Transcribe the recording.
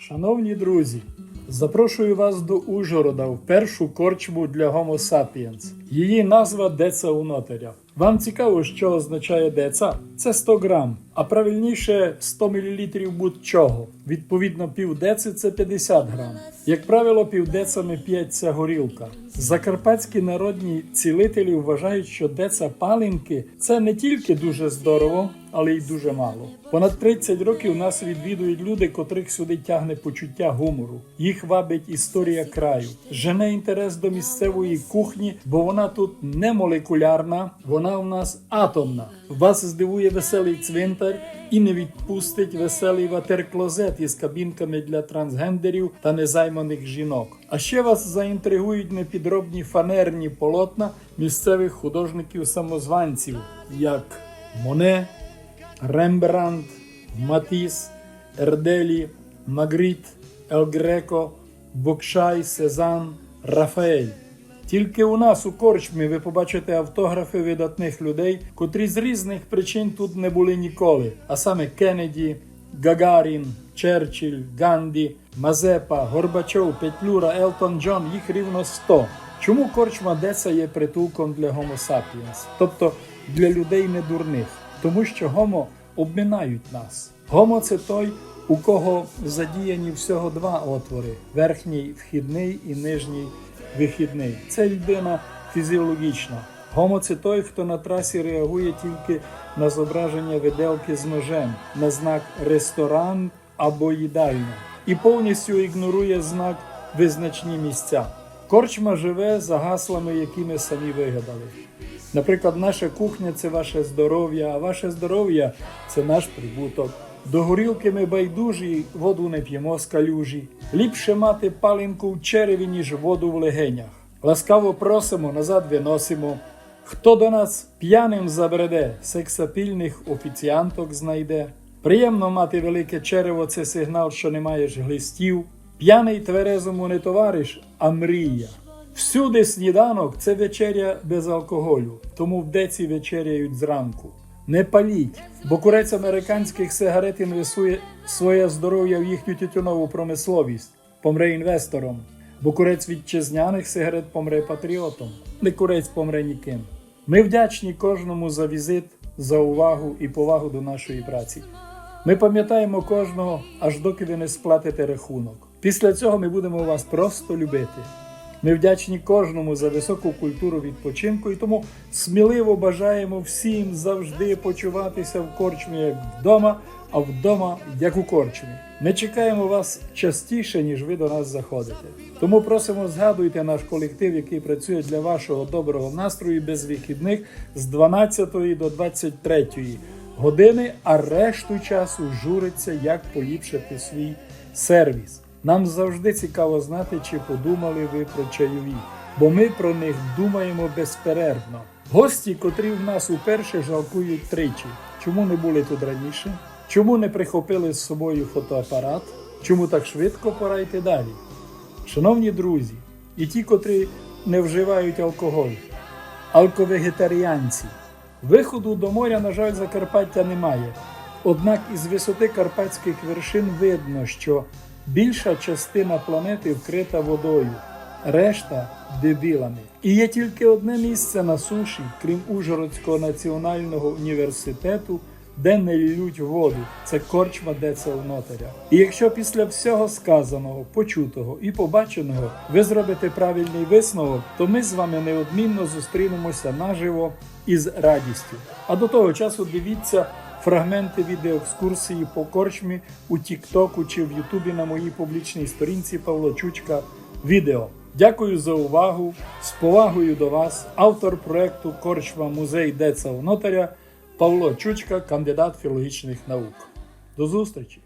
Шановні друзі, запрошую вас до Ужгорода в першу корчму для Homo sapiens. Її назва Деца Унотеря. Вам цікаво, що означає деца? Це 100 грам, а правильніше 100 мл будь-чого. Відповідно, півдеци це 50 грам. Як правило, півдецами п'ється горілка. Закарпатські народні цілителі вважають, що деца палинки це не тільки дуже здорово, але й дуже мало. Понад 30 років нас відвідують люди, котрих сюди тягне почуття гумору. Їх вабить історія краю, жене інтерес до місцевої кухні, бо вона тут не молекулярна, вона у нас атомна. Вас здивує веселий цвинтар і не відпустить веселий ватерклозет із кабінками для трансгендерів та незайманих жінок. А ще вас заінтригують непідробні фанерні полотна місцевих художників-самозванців, як Моне, Рембрандт, Матіс, Ерделі, Магріт, Ел Греко, Бокшай, Сезан, Рафаель. Тільки у нас у корчмі ви побачите автографи видатних людей, котрі з різних причин тут не були ніколи, а саме Кеннеді, Гагарін, Черчилль, Ганді, Мазепа, Горбачов, Петлюра, Елтон Джон, їх рівно 100. Чому корчма Деса є притулком для Homo sapiens, тобто для людей недурних? Тому що гомо обминають нас. Гомо це той, у кого задіяні всього два отвори: верхній вхідний і нижній вихідний. Це людина фізіологічна. Гомо це той, хто на трасі реагує тільки на зображення виделки з ножем, на знак ресторан або їдальня, і повністю ігнорує знак визначні місця. Корчма живе за гаслами, які ми самі вигадали. Наприклад, наша кухня це ваше здоров'я, а ваше здоров'я це наш прибуток. До горілки ми байдужі, воду не п'ємо з калюжі. Ліпше мати палинку в череві, ніж воду в легенях. Ласкаво просимо, назад виносимо. Хто до нас п'яним забреде, сексапільних офіціанток знайде. Приємно мати велике черево це сигнал, що не маєш глистів. П'яний тверезому не товариш, а мрія. Всюди сніданок це вечеря без алкоголю, тому в деці вечеряють зранку. Не паліть, бо курець американських сигарет інвестує своє здоров'я в їхню тютюнову промисловість, помре інвестором, бо курець вітчизняних сигарет помре патріотом, не курець помре ніким. Ми вдячні кожному за візит, за увагу і повагу до нашої праці. Ми пам'ятаємо кожного, аж доки ви не сплатите рахунок. Після цього ми будемо вас просто любити. Ми вдячні кожному за високу культуру відпочинку і тому сміливо бажаємо всім завжди почуватися в корчмі як вдома, а вдома як у корчмі. Ми чекаємо вас частіше, ніж ви до нас заходите. Тому просимо згадуйте наш колектив, який працює для вашого доброго настрою без вихідних з 12 до 23 години, а решту часу журиться, як поліпшити свій сервіс. Нам завжди цікаво знати, чи подумали ви про чайові, бо ми про них думаємо безперервно. Гості, котрі в нас уперше жалкують тричі. Чому не були тут раніше? Чому не прихопили з собою фотоапарат? Чому так швидко пора йти далі? Шановні друзі, і ті, котрі не вживають алкоголь, алковегетаріанці. Виходу до моря, на жаль, Закарпаття немає. Однак із висоти карпатських вершин видно, що більша частина планети вкрита водою, решта дебілами. І є тільки одне місце на суші, крім Ужгородського національного університету, де не лють воду. Це корчма Децелнотаря. І якщо після всього сказаного, почутого і побаченого ви зробите правильний висновок, то ми з вами неодмінно зустрінемося наживо із радістю. А до того часу дивіться фрагменти відеоекскурсії по корчмі у Тіктоку чи в Ютубі на моїй публічній сторінці Павло Чучка відео. Дякую за увагу. З повагою до вас, автор проекту Корчма Музей Деца Нотаря Павло Чучка, кандидат філологічних наук. До зустрічі!